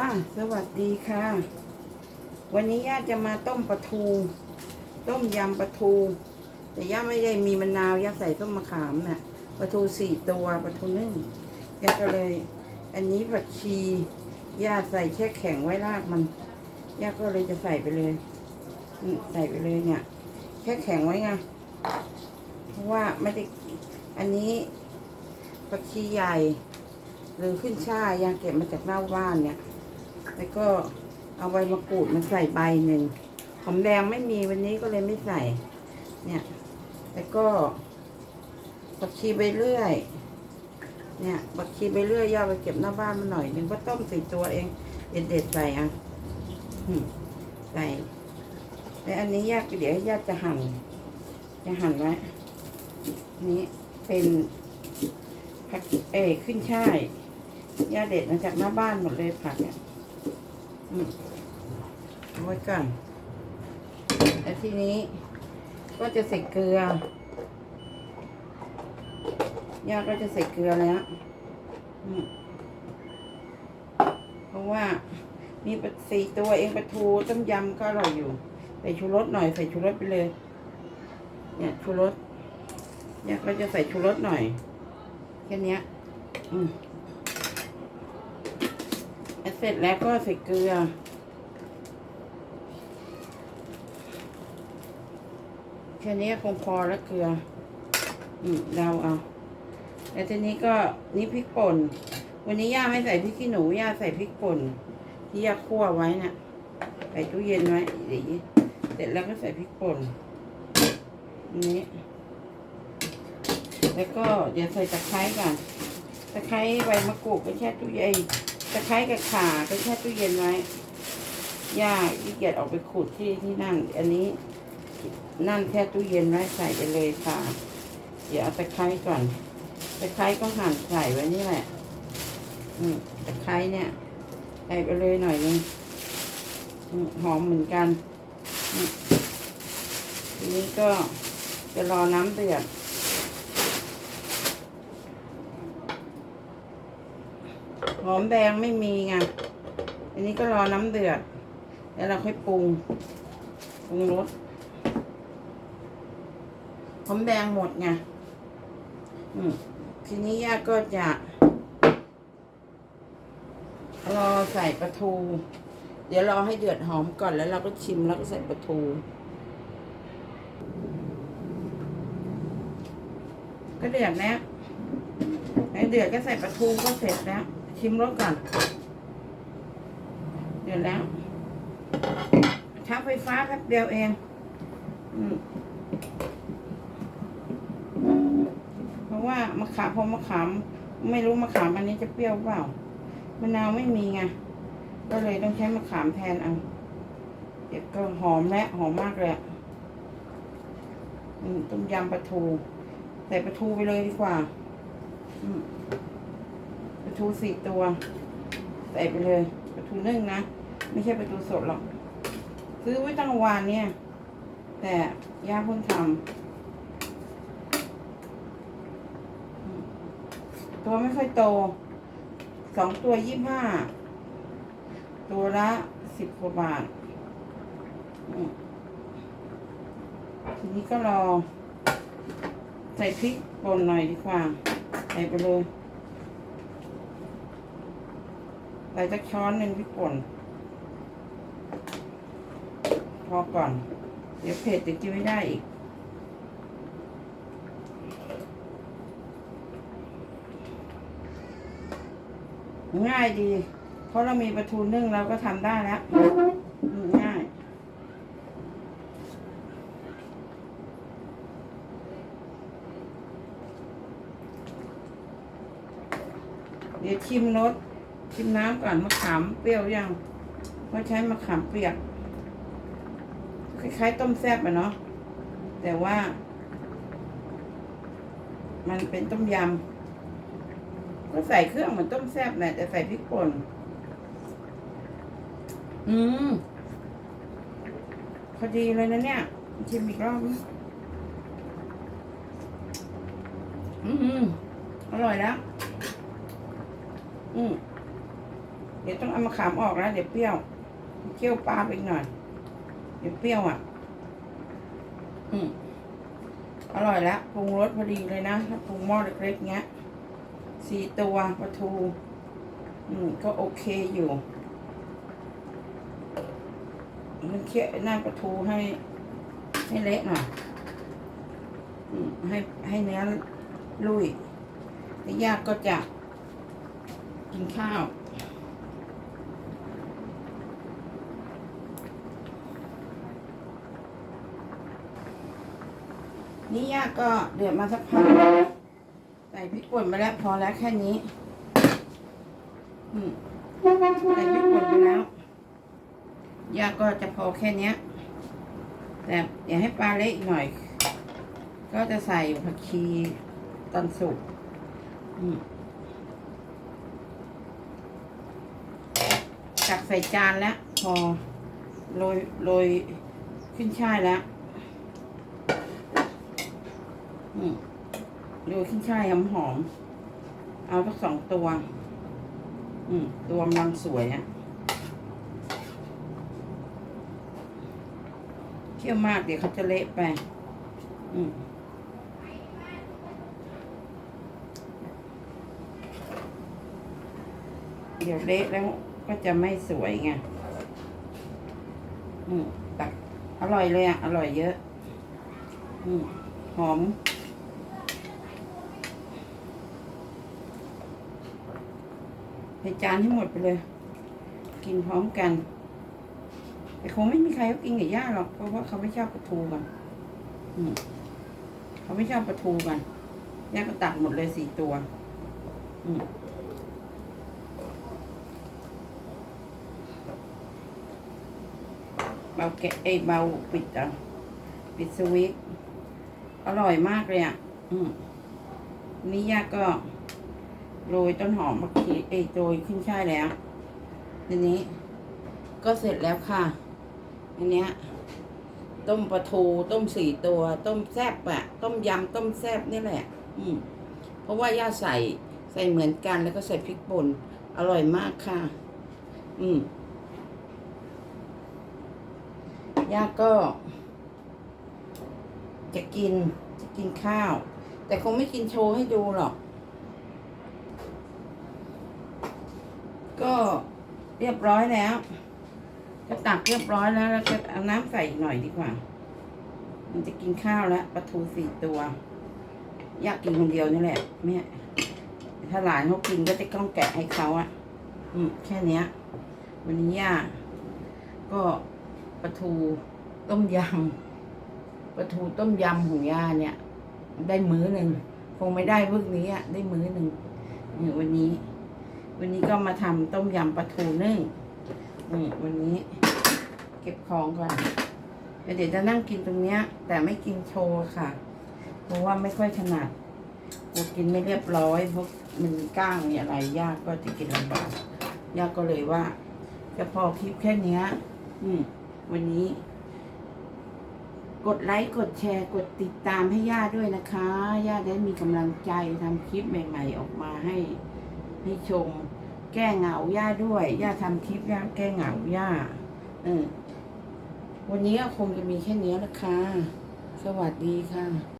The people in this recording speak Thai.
ค่ะ สวัสดีค่ะ วันนี้ย่าจะมาต้มปลาทู ต้มยำปลาทู แต่ย่าไม่ได้มีมะนาวย่าใส่ต้มมะขามน่ะปลาทูสี่ตัวปลาทูนึ่งย่าก็เลย อันนี้ผักชีย่าใส่แช่แข็งไว้รากมันย่าก็เลยจะใส่ไปเลยใส่ไปเลยเนี่ยแช่แข็งไว้ไงเพราะว่าไม่ได้อันนี้ผักชีใหญ่หรือขึ้นช่ายยางเก็บมาจากหน้าบ้านเนี่ย แล้วก็เอาใบมะกรูดมาใส่ใบหนึ่งหอมแดงไม่มีวันนี้ก็เลยไม่ใส่ เนี่ย แล้วก็ผักชีใบเลื่อย เนี่ยผักชีใบเลื่อยย่าไปเก็บหน้าบ้านมาหน่อยหนึ่งก็ต้มสี่ตัวเองเด็ดๆใส่อะใส่แล้วอันนี้ย่าเดี๋ยวย่าจะหั่น จะหั่นไว้ นี้เป็นผักเอขึ้นช่ายย่าเด็ดมาจากหน้าบ้านหมดเลยผักเนี่ย อืมเอาไว้ก่อนแล้วทีนี้ก็จะใส่เกลือย่าก็จะใส่เกลือแล้วเพราะว่ามีปลาสี่ตัวเองปลาทูต้มยำก็อร่อยอยู่ ใส่ชูรสหน่อยใส่ชูรสไปเลย เนี่ยชูรสย่าก็จะใส่ชูรสหน่อยแค่นี้อืม เสร็จแล้วก็ใส่เกลือ แค่นี้คงพอแล้วเกลืออืมเราเอา แล้วทีนี้ก็นี่พริกป่น วันนี้ย่าไม่ใส่พริกขี้หนูย่าใส่พริกป่น ที่ย่าคั่วไว้น่ะใส่ตู้เย็นไว้เดี๋ยวเสร็จแล้วก็ใส่พริกป่นนี้แล้วก็เดี๋ยวใส่ตะไคร้ก่อนตะไคร้ใบมะกรูดก็แช่ตู้เย็นะไคร้กับข่าก็แช่ตู้เย็นไว้ย่าขี้เกียจออกไปขูดที่ที่นั่น อันนี้ นั่นแช่ตู้เย็นไว้ใส่ไปเลยค่ะ เดี๋ยวเอาตะไคร้ก่อนตะไคร้ก็หั่นใส่ไว้นี่แหละอืมตะไคร้เนี่ยใส่ไปเลยหน่อยนึงหอมเหมือนกันทีนี้ก็จะรอน้ำเดือด หอมแดงไม่มีไง อันนี้ก็รอน้ำเดือด แล้วเราค่อยปรุง ปรุงรส หอมแดงหมดไง อืม ทีนี้ย่าก็จะรอใส่ปลาทู เดี๋ยวรอให้เดือดหอมก่อนแล้วเราก็ชิมแล้วก็ใส่ปลาทูก็เดือดแล้วไอ้เดือดก็ใส่ปลาทูก็เสร็จแล้ว ชิมรสก่อน เดือดแล้วช้าไฟฟ้าแป๊บเดียวเองเพราะว่ามะขามพอมะขามไม่รู้มะขามอันนี้จะเปรี้ยวเปล่ามะนาวไม่มีไงก็เลยต้องใช้มะขามแทนเอาเดี๋ยวก็หอมและหอมมากเลยต้มยำปลาทู ใส่ปลาทูไปเลยดีกว่า อืมปลา ทูสี่ตัว ใส่ไปเลยปลาทูนึ่งนะ ไม่ใช่ปลาทูสดหรอก ซื้อไว้ตั้งวานเนี่ย แต่ย่าเพิ่งทำตัวไม่ค่อยโตสองตัวยี่ห้าตัวละสิบกว่าบาททีนี้ก็รอ ใส่พริกป่นหน่อยดีกว่า ใส่ไปเลย ใส่สักช้อนหนึ่งพริกป่น พอก่อน เดี๋ยวเผ็ดจะกินไม่ได้อีก ง่ายดี เพราะเรามีปลาทูนึ่งเราก็ทำได้แล้วง่ายเดี๋ยวชิมรส ชิมน้ำก่อนมะขามเปรี้ยวยังเพราะใช้มะขามเปียก คล้ายๆ ต้มแซ่บอะเนาะแต่ว่า มันเป็นต้มยำก็ใส่เครื่องเหมือนต้มแซ่บแหละแต่ใส่พริกป่นอืมพอดีเลยนะเนี่ยชิมอีกรอบนะอืมอร่อยแล้วอืมเดี๋ยวต้องเอามะขามออกแล้วเดี๋ยวเปรี้ยวเคี่ยวปลาไปอีกหน่อย เดี๋ยวเปรี้ยวอะ อืมอร่อยแล้วปรุงรสพอดีเลยนะถ้าปรุงหม้อเล็กๆเงี้ยสี่ตัวปลาทู อืม ก็โอเคอยู่มันเคี่ยวหน้าปลาทูให้ ให้เละหน่อยอืมให้ให้เนื้อลุยแต่ยากก็จะกินข้าว นี่ยากก็เดือดมาสักพักใส่พริกป่นไปแล้วพอแล้วแค่นี้ใส่พริกป่นไปแล้วยากก็จะพอแค่เนี้ยแต่อย่าให้ปลาเละอีกหน่อย ก็จะใส่ผักชีตอนสุกอืมตักใส่จานแล้ว พอโรยโรยขึ้นช่ายแล้ว อืมโรยขึ้ช่ายหอมหอมๆเอาทั้งสองตัว อืม ตัวกำลังสวยอะเคี่ยวมากเดี๋ยวเขาจะเละไป อืมเดี๋ยวเละแล้วก็จะไม่สวยไง อืมตักอร่อยเลยอะ อร่อยเยอะ อืมหอม ใส่ จานให้หมดไปเลย กินพร้อมกัน แต่คงไม่มีใครกินกับย่าหรอก เพราะว่าเขาไม่ชอบปลาทูกันเขาไม่ชอบปลาทูกันย่าก็ตักหมดเลยสี่ตัว อืมเบาแกะเอยเบาปิดอะปิดสวิตอร่อยมากเลยอะ อืมนี่ย่าก็ โรยต้นหอมมะขีเอยโรยขึ้นช่ายแล้วทีนี้ก็เสร็จแล้วค่ะ อันเนี้ย ต้มปลาทูต้มสี่ตัว ต้มแซบอะต้มยำต้มแซบนี่แหละ อืมเพราะว่าย่าใส่ใส่เหมือนกันแล้วก็ใส่พริกป่นอร่อยมากค่ะ อืมย่าก็ จะกินจะกินข้าว แต่คงไม่กินโชว์ให้ดูหรอก ก็เรียบร้อยแล้ว ก็ตักเรียบร้อยแล้วแล้วก็เอาน้ำใส่อีกหน่อยดีกว่า มันจะกินข้าวแล้วปลาทูสี่ตัว อยากกินคนเดียวนี่แหละแม่ถ้าหลานเขากินก็จะต้องแกะให้เขาอะอืมแค่เนี้ย วันนี้ย่าก็ปลาทูต้มยำปลาทูต้มยำของย่าเนี่ย ได้มื้อหนึ่งคงไม่ได้พวกนี้อะได้มื้อหนึ่งวันนี้ วันนี้ก็มาทำต้มยำปลาทูนึ่งอืมวันนี้ เก็บของก่อนเดี๋ยวจะนั่งกินตรงเนี้ย แต่ไม่กินโชว์ค่ะ เพราะว่าไม่ค่อยถนัดกูกินไม่เรียบร้อยพราะมันก้างมีอะไรยากก็จะกินลำบากยากก็เลยว่า จะพอคลิปแค่เนี้ย อืม วันนี้ กดไลค์กดแชร์ กดติดตามให้ย่าด้วยนะคะย่าได้มีกำลังใจทำคลิปใหม่ ๆ ออกมาให้ ให้ชม แก้เหงาย่าด้วย ย่าทำคลิปย่าแก้เหงาย่าเออวันนี้ก็คงจะมีแค่เนี้ยนะคะสวัสดีค่ะ